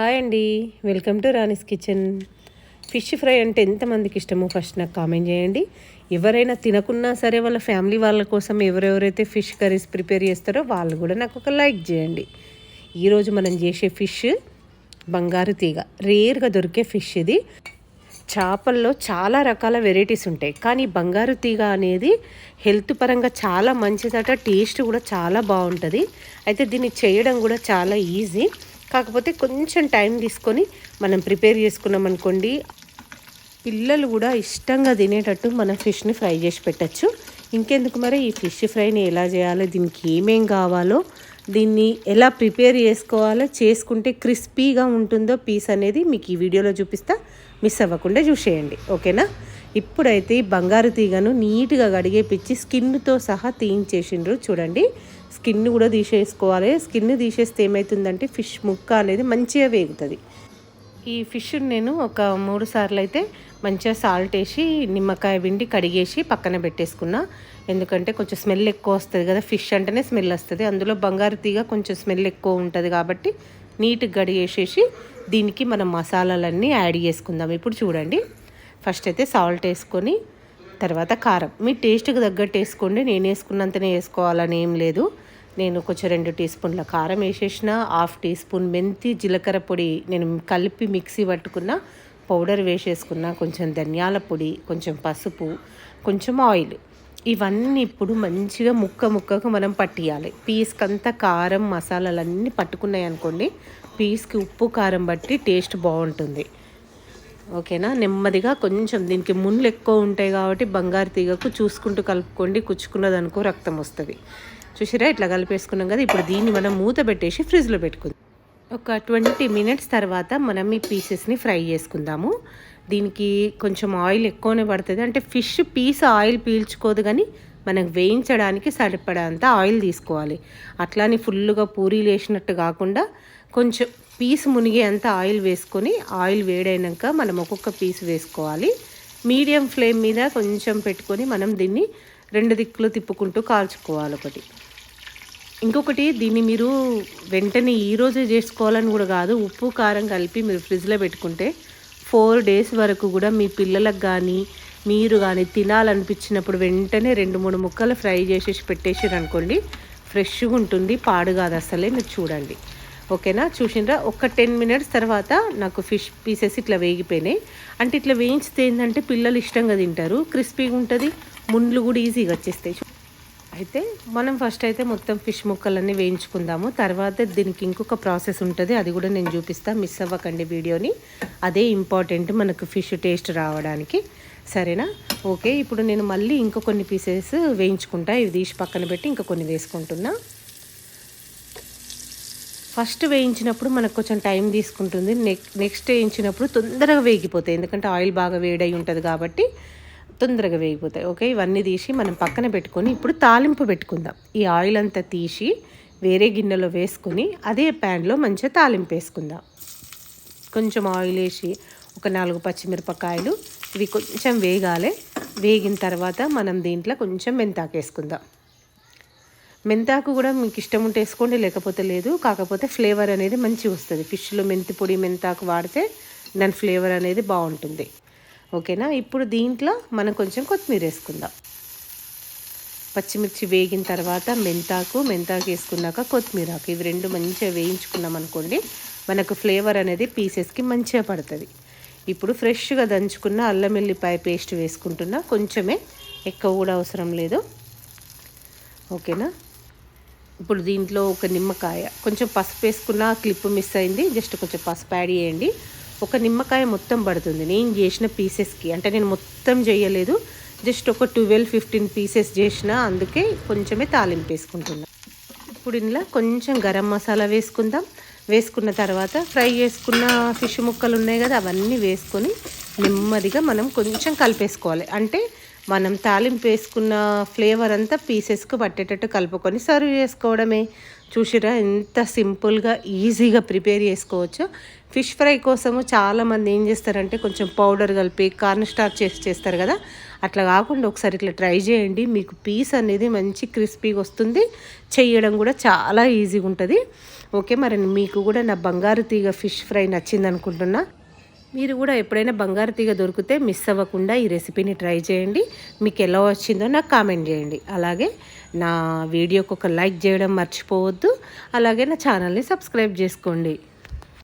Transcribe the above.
Hi అండి. Welcome to Rani's kitchen. Fish fry అంటే ఎంతమందికి ఇష్టమో ఫస్ట్ నాకు కామెంట్ చేయండి. ఎవరైనా తినకున్నా సరే వాళ్ళ ఫ్యామిలీ వాళ్ళ కోసం ఎవరెవరైతే ఫిష్ కర్రీస్ ప్రిపేర్ చేస్తారో వాళ్ళు కూడా నాకు ఒక లైక్ చేయండి. ఈరోజు మనం చేసే ఫిష్ బంగారు తీగ. రేర్గా దొరికే ఫిష్ ఇది. చేపల్లో చాలా రకాల వెరైటీస్ ఉంటాయి. కానీ బంగారు తీగ అనేది హెల్త్ పరంగా చాలా మంచిదట టేస్ట్ కూడా చాలా బాగుంటుంది. అయితే దీన్ని చేయడం కూడా చాలా ఈజీ. కాకపోతే కొంచెం టైం తీసుకొని మనం ప్రిపేర్ చేసుకున్నాం అనుకోండి పిల్లలు కూడా ఇష్టంగా తినేటట్టు మనం ఫిష్ని ఫ్రై చేసి పెట్టచ్చు. ఇంకెందుకు మరి ఈ ఫిష్ ఫ్రైని ఎలా చేయాలో దీనికి ఏమేం కావాలో దీన్ని ఎలా ప్రిపేర్ చేసుకోవాలో చేసుకుంటే క్రిస్పీగా ఉంటుందో పీస్ అనేది మీకు ఈ వీడియోలో చూపిస్తా. మిస్ అవ్వకుండా చూసేయండి. ఓకేనా? ఇప్పుడైతే ఈ బంగారు తీగను నీట్గా కడిగేపిచ్చి స్కిన్తో సహా తీయించేసిండ్రు. చూడండి. స్కిన్ కూడా తీసేసుకోవాలి. స్కిన్ తీసేస్తే ఏమవుతుందంటే ఫిష్ ముక్క అనేది మంచిగా వేగుతుంది. ఈ ఫిష్ నేను ఒక మూడు సార్లు అయితే మంచిగా సాల్ట్ వేసి నిమ్మకాయ విండి కడిగేసి పక్కన పెట్టేసుకున్నా. ఎందుకంటే కొంచెం స్మెల్ ఎక్కువ వస్తుంది కదా ఫిష్ అంటేనే స్మెల్ వస్తుంది. అందులో బంగారు తీగ కొంచెం స్మెల్ ఎక్కువ ఉంటుంది కాబట్టి నీట్గా కడిగేసేసి దీనికి మనం మసాలాలన్నీ యాడ్ చేసుకుందాం. ఇప్పుడు చూడండి. ఫస్ట్ అయితే సాల్ట్ వేసుకొని తర్వాత కారం. మీ టేస్ట్కి తగ్గట్టు వేసుకోండి. నేను వేసుకున్నంతనే వేసుకోవాలని ఏం లేదు. నేను కొంచెం రెండు టీ స్పూన్ల కారం వేసేసిన హాఫ్ టీ స్పూన్ మెంతి జీలకర్ర పొడి నేను కలిపి మిక్సీ పట్టుకున్న పౌడర్ వేసేసుకున్న కొంచెం ధనియాల పొడి కొంచెం పసుపు కొంచెం ఆయిల్. ఇవన్నీ ఇప్పుడు మంచిగా ముక్క ముక్కకు మనం పట్టియాలి. పీస్కి అంతా కారం మసాలాలన్నీ పట్టుకున్నాయి అనుకోండి పీస్కి ఉప్పు కారం బట్టి టేస్ట్ బాగుంటుంది. ఓకేనా? నెమ్మదిగా కొంచెం దీనికి ముళ్ళు ఎక్కువ ఉంటాయి కాబట్టి బంగారు తీగకు చూసుకుంటూ కలుపుకోండి కుచ్చుకున్నదనుకో రక్తం వస్తుంది. చూసిరా? ఇట్లా కలిపేసుకున్నాం కదా ఇప్పుడు దీన్ని మనం మూత పెట్టేసి ఫ్రిడ్జ్లో పెట్టుకుందాం. ఒక ట్వంటీ మినిట్స్ తర్వాత మనం ఈ పీసెస్ని ఫ్రై చేసుకుందాము. దీనికి కొంచెం ఆయిల్ ఎక్కువనే పడుతుంది. అంటే ఫిష్ పీస్ ఆయిల్ పీల్చుకోదు కానీ మనకు వేయించడానికి సరిపడంత ఆయిల్ తీసుకోవాలి. అట్లానే ఫుల్గా పూరీలు వేసినట్టు కాకుండా కొంచెం పీస్ మునిగే అంత ఆయిల్ వేసుకొని ఆయిల్ వేడైనాక మనం ఒక్కొక్క పీస్ వేసుకోవాలి. మీడియం ఫ్లేమ్ మీద కొంచెం పెట్టుకొని మనం దీన్ని రెండు దిక్కులు తిప్పుకుంటూ కాల్చుకోవాలి ఒకటి. ఇంకొకటి దీన్ని మీరు వెంటనే ఈరోజే చేసుకోవాలని కూడా కాదు ఉప్పు కారం కలిపి మీరు ఫ్రిడ్జ్లో పెట్టుకుంటే ఫోర్ డేస్ వరకు కూడా మీ పిల్లలకు కానీ మీరు కానీ తినాలనిపించినప్పుడు వెంటనే రెండు మూడు ముక్కలు ఫ్రై చేసేసి పెట్టేసారు అనుకోండి ఫ్రెష్గా ఉంటుంది పాడు కాదు అసలే మీరు చూడండి. ఓకేనా? చూసిండ్రా ఒక టెన్ మినిట్స్ తర్వాత నాకు ఫిష్ పీసెస్ ఇట్లా వేగిపోయినాయి. అంటే ఇట్లా వేయించితే ఏంటంటే పిల్లలు ఇష్టంగా తింటారు క్రిస్పీగా ఉంటుంది ముండ్లు కూడా ఈజీగా వచ్చేస్తాయి. అయితే మనం ఫస్ట్ అయితే మొత్తం ఫిష్ ముక్కలన్నీ వేయించుకుందాము. తర్వాత దీనికి ఇంకొక ప్రాసెస్ ఉంటుంది. అది కూడా నేను చూపిస్తాను మిస్ అవ్వకండి వీడియోని. అదే ఇంపార్టెంట్ మనకు ఫిష్ టేస్ట్ రావడానికి. సరేనా? ఓకే ఇప్పుడు నేను మళ్ళీ ఇంకో కొన్ని పీసెస్ వేయించుకుంటా. ఇవి తీసి పక్కన పెట్టి ఇంకా కొన్ని వేసుకుంటున్నా. ఫస్ట్ వేయించినప్పుడు మనకు కొంచెం టైం తీసుకుంటుంది. నెక్స్ట్ వేయించినప్పుడు తొందరగా వేగిపోతాయి. ఎందుకంటే ఆయిల్ బాగా వేడై ఉంటుంది కాబట్టి తొందరగా వేగిపోతాయి. ఓకే? ఇవన్నీ తీసి మనం పక్కన పెట్టుకొని ఇప్పుడు తాలింపు పెట్టుకుందాం. ఈ ఆయిల్ అంతా తీసి వేరే గిన్నెలో వేసుకొని అదే ప్యాన్లో మంచిగా తాలింపు వేసుకుందాం. కొంచెం ఆయిల్ వేసి ఒక నాలుగు పచ్చిమిరపకాయలు ఇవి కొంచెం వేగాలి. వేగిన తర్వాత మనం దీంట్లో కొంచెం మెంతాకు వేసుకుందాం. మెంతాకు కూడా మీకు ఇష్టం ఉంటే వేసుకోండి లేకపోతే లేదు. కాకపోతే ఫ్లేవర్ అనేది మంచిగా వస్తుంది. ఫిష్లో మెంతి పొడి మెంతాకు వాడితే దాని ఫ్లేవర్ అనేది బాగుంటుంది. ఓకేనా? ఇప్పుడు దీంట్లో మనం కొంచెం కొత్తిమీర వేసుకుందాం. పచ్చిమిర్చి వేగిన తర్వాత మెంతాకు మెంతాకు వేసుకున్నాక కొత్తిమీరాకు. ఇవి రెండు మంచిగా వేయించుకున్నాం అనుకోండి మనకు ఫ్లేవర్ అనేది పీసెస్కి మంచిగా పడుతుంది. ఇప్పుడు ఫ్రెష్గా దంచుకున్న అల్లం వెల్లిపాయ పేస్ట్ వేసుకుంటున్నా. కొంచెమే ఎక్కువ కూడా అవసరం లేదు. ఓకేనా? ఇప్పుడు దీంట్లో ఒక నిమ్మకాయ. కొంచెం పసుపు వేసుకున్న క్లిప్ మిస్ అయింది. జస్ట్ కొంచెం పసుపు యాడ్ చేయండి. ఒక నిమ్మకాయ మొత్తం పడుతుంది. నేను చేసిన పీసెస్కి అంటే నేను మొత్తం చేయలేదు. జస్ట్ ఒక ట్వెల్వ్ ఫిఫ్టీన్ పీసెస్ చేసిన. అందుకే కొంచెమే తాలింపు వేసుకుంటున్నా. ఇప్పుడు ఇందులో కొంచెం గరం మసాలా వేసుకుందాం. వేసుకున్న తర్వాత ఫ్రై చేసుకున్న ఫిష్ ముక్కలు ఉన్నాయి కదా అవన్నీ వేసుకొని నెమ్మదిగా మనం కొంచెం కలిపేసుకోవాలి. అంటే మనం తాలింపు వేసుకున్న ఫ్లేవర్ అంతా పీసెస్కి పట్టేటట్టు కలుపుకొని సర్వ్ చేసుకోవడమే. చూసిరా ఎంత సింపుల్గా ఈజీగా ప్రిపేర్ చేసుకోవచ్చు. ఫిష్ ఫ్రై కోసము చాలామంది ఏం చేస్తారంటే కొంచెం పౌడర్ కలిపి కార్న్ స్టార్ చేసి చేస్తారు కదా. అట్లా కాకుండా ఒకసారి ఇట్లా ట్రై చేయండి. మీకు పీస్ అనేది మంచి క్రిస్పీగా వస్తుంది. చేయడం కూడా చాలా ఈజీగా ఉంటుంది. ఓకే మరి మీకు కూడా నా బంగారు తీగ ఫిష్ ఫ్రై నచ్చింది అనుకుంటున్నా. మీరు కూడా ఎప్పుడైనా బంగారు తీగ దొరికితే మిస్ అవ్వకుండా ఈ రెసిపీని ట్రై చేయండి. మీకు ఎలా వచ్చిందో నాకు కామెంట్ చేయండి. అలాగే నా వీడియోకి ఒక లైక్ చేయడం మర్చిపోవద్దు. అలాగే నా ఛానల్ని సబ్స్క్రైబ్ చేసుకోండి.